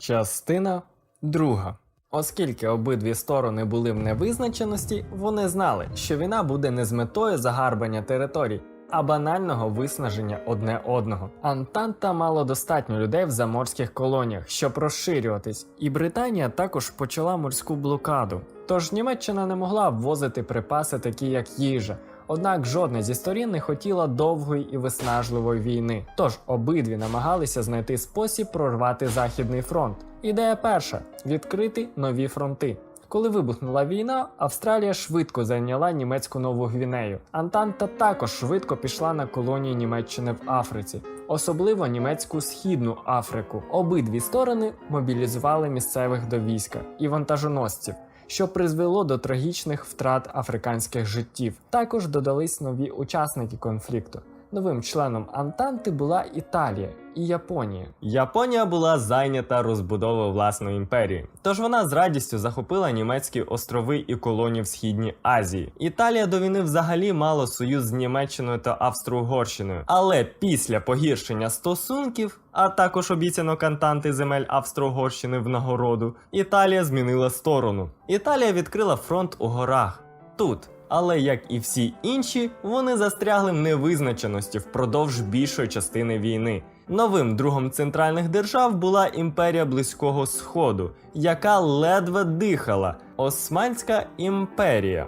Частина друга. Оскільки обидві сторони були в невизначеності, вони знали, що війна буде не з метою загарбання територій, а банального виснаження одне одного. Антанта мало достатньо людей в заморських колоніях, щоб розширюватись, і Британія також почала морську блокаду. Тож Німеччина не могла ввозити припаси, такі як їжа. Однак жодна зі сторін не хотіла довгої і виснажливої війни. Тож обидві намагалися знайти спосіб прорвати західний фронт. Ідея перша відкрити нові фронти. Коли вибухнула війна, Австралія швидко зайняла німецьку нову Гвінею. Антанта також швидко пішла на колонії Німеччини в Африці, особливо німецьку східну Африку. Обидві сторони мобілізували місцевих до війська і вантажоносців. Що призвело до трагічних втрат африканських життів. Також додались нові учасники конфлікту. Новим членом Антанти була Італія і Японія. Японія була зайнята розбудовою власної імперії, тож вона з радістю захопила німецькі острови і колонії в східній Азії. Італія до війни взагалі мала союз з Німеччиною та Австро-Угорщиною, але після погіршення стосунків, а також обіцянок Антанти земель Австро-Угорщини в нагороду, Італія змінила сторону. Італія відкрила фронт у горах тут. Але як і всі інші, вони застрягли в невизначеності впродовж більшої частини війни. Новим другом центральних держав була імперія Близького Сходу, яка ледве дихала Османська імперія.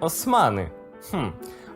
Османи. Хм.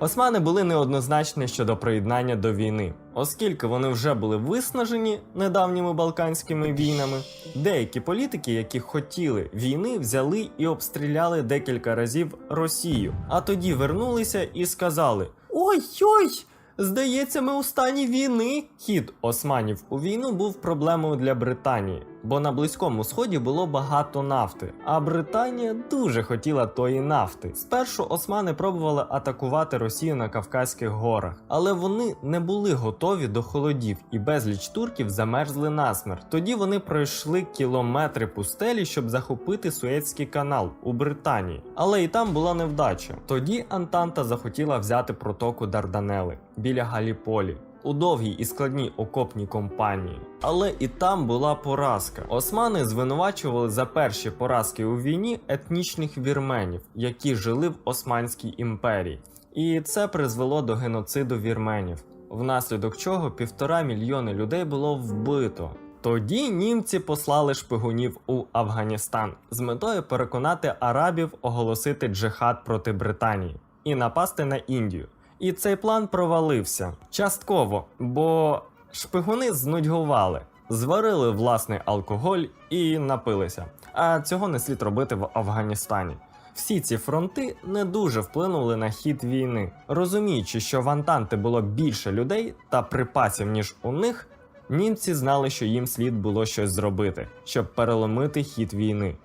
Османи були неоднозначні щодо приєднання до війни, оскільки вони вже були виснажені недавніми балканськими війнами. Деякі політики, які хотіли війни, взяли і обстріляли декілька разів Росію, а тоді вернулися і сказали: Ой-ой! Здається, ми у стані війни. Хід османів у війну був проблемою для Британії, бо на близькому сході було багато нафти, а Британія дуже хотіла тої нафти. Спершу османи пробували атакувати Росію на Кавказьких горах, але вони не були готові до холодів і безліч турків замерзли насмерть. Тоді вони пройшли кілометри пустелі, щоб захопити Суецький канал у Британії. Але і там була невдача. Тоді Антанта захотіла взяти протоку Дарданели біля Галіполі. У довгій і складній окопній компанії, але і там була поразка. Османи звинувачували за перші поразки у війні етнічних вірменів, які жили в Османській імперії, і це призвело до геноциду вірменів, внаслідок чого півтора мільйони людей було вбито. Тоді німці послали шпигунів у Афганістан з метою переконати арабів оголосити джихад проти Британії і напасти на Індію. І цей план провалився частково, бо шпигуни знудьгували, зварили власний алкоголь і напилися. А цього не слід робити в Афганістані. Всі ці фронти не дуже вплинули на хід війни, розуміючи, що в Антанти було більше людей та припасів ніж у них. Німці знали, що їм слід було щось зробити, щоб переломити хід війни.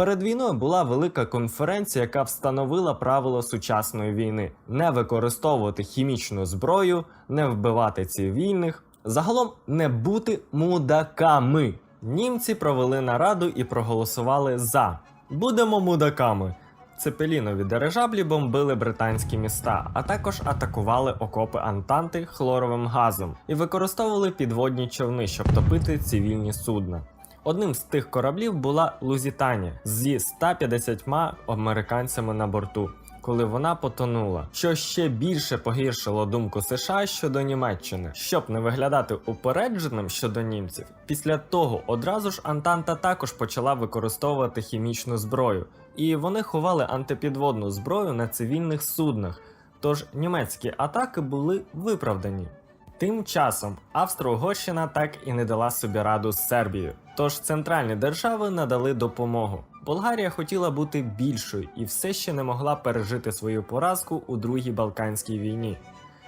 Перед війною була велика конференція, яка встановила правила сучасної війни: не використовувати хімічну зброю, не вбивати цивільних, загалом не бути мудаками. Німці провели нараду і проголосували за будемо мудаками. Цепелінові дирижаблі бомбили британські міста, а також атакували окопи Антанти хлоровим газом і використовували підводні човни, щоб топити цивільні судна. Одним з тих кораблів була Лузітанія зі 150 американцями на борту, коли вона потонула, що ще більше погіршило думку США щодо Німеччини, щоб не виглядати упередженим щодо німців. Після того одразу ж Антанта також почала використовувати хімічну зброю, і вони ховали антипідводну зброю на цивільних суднах. Тож німецькі атаки були виправдані. Тим часом Австро-Угорщина так і не дала собі раду з Сербією, тож центральні держави надали допомогу. Болгарія хотіла бути більшою і все ще не могла пережити свою поразку у Другій Балканській війні.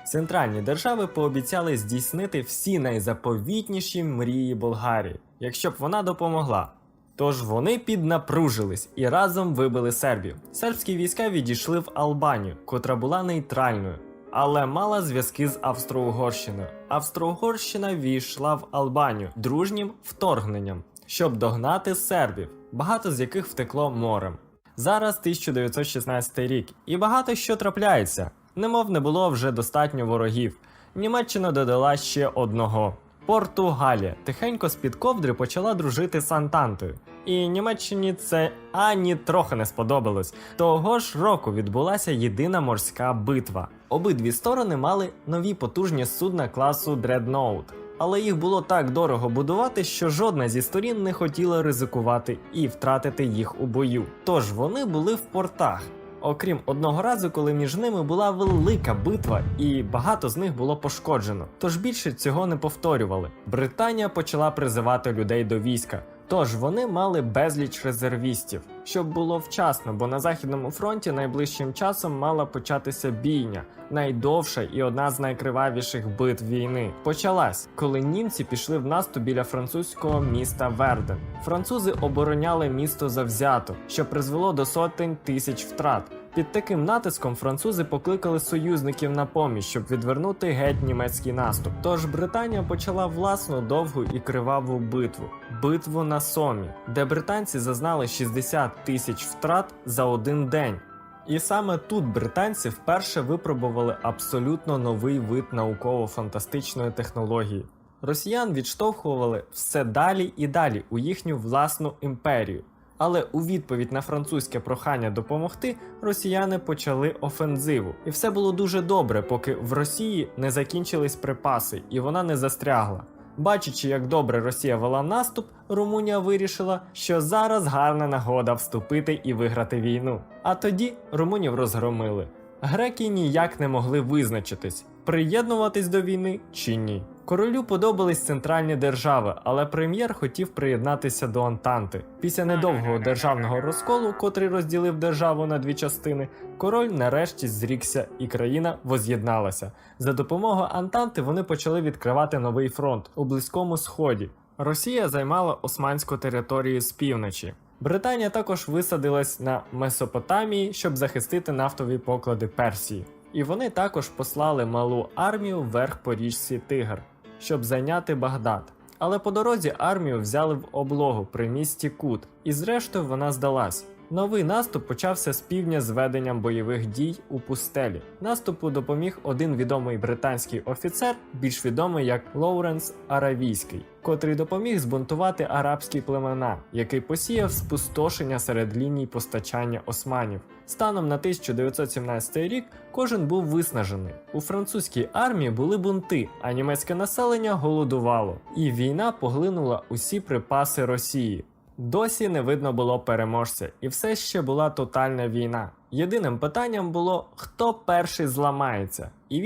Центральні держави пообіцяли здійснити всі найзаповітніші мрії Болгарії, якщо б вона допомогла. Тож вони піднапружились і разом вибили Сербію. Сербські війська відійшли в Албанію, котра була нейтральною, але мала зв'язки з Австро-Угорщиною. Австро-Угорщина війшла в Албанію дружнім вторгненням, щоб догнати сербів, багато з яких втекло морем. Зараз 1916 рік, і багато що трапляється. Немов не було вже достатньо ворогів. Німеччина додала ще одного Португалія тихенько з-під ковдри почала дружити з Антантою. І Німеччині це ані трохи не сподобалось. Того ж року відбулася єдина морська битва. Обидві сторони мали нові потужні судна класу Dreadnought. Але їх було так дорого будувати, що жодна зі сторін не хотіла ризикувати і втратити їх у бою. Тож вони були в портах. Окрім одного разу, коли між ними була велика битва, і багато з них було пошкоджено. Тож більше цього не повторювали. Британія почала призивати людей до війська. Тож вони мали безліч резервістів, щоб було вчасно, бо на західному фронті найближчим часом мала початися бійня, найдовша і одна з найкривавіших битв війни. Почалась, коли німці пішли в наступ біля французького міста Верден. Французи обороняли місто завзято, що призвело до сотень тисяч втрат. Під таким натиском французи покликали союзників на поміч, щоб відвернути геть німецький наступ. Тож Британія почала власну довгу і криваву битву битву на Сомі, де британці зазнали 60 тисяч втрат за один день. І саме тут британці вперше випробували абсолютно новий вид науково-фантастичної технології. Росіян відштовхували все далі і далі у їхню власну імперію. Але у відповідь на французьке прохання допомогти росіяни почали офензиву, і все було дуже добре, поки в Росії не закінчились припаси і вона не застрягла. Бачачи, як добре Росія вела наступ, Румунія вирішила, що зараз гарна нагода вступити і виграти війну. А тоді румунів розгромили. Греки ніяк не могли визначитись, приєднуватись до війни чи ні. Королю подобались центральні держави, але прем'єр хотів приєднатися до Антанти. Після недовгого державного розколу, котрий розділив державу на дві частини, король нарешті зрікся і країна воз'єдналася. За допомогою Антанти вони почали відкривати новий фронт у близькому сході. Росія займала османську територію з півночі. Британія також висадилась на Месопотамії, щоб захистити нафтові поклади Персії. І вони також послали малу армію вверх по річці Тигр, щоб зайняти Багдад. Але по дорозі армію взяли в облогу при місті Кут, і зрештою вона здалась. Новий наступ почався з півдня з веденням бойових дій у пустелі. Наступу допоміг один відомий британський офіцер, більш відомий як Лоуренс Аравійський, котрий допоміг збунтувати арабські племена, який посіяв спустошення серед ліній постачання османів. Станом на 1917 рік кожен був виснажений. У французькій армії були бунти, а німецьке населення голодувало, і війна поглинула усі припаси Росії. Досі не видно було переможця, і все ще була тотальна війна. Єдиним питанням було, хто перший зламається, і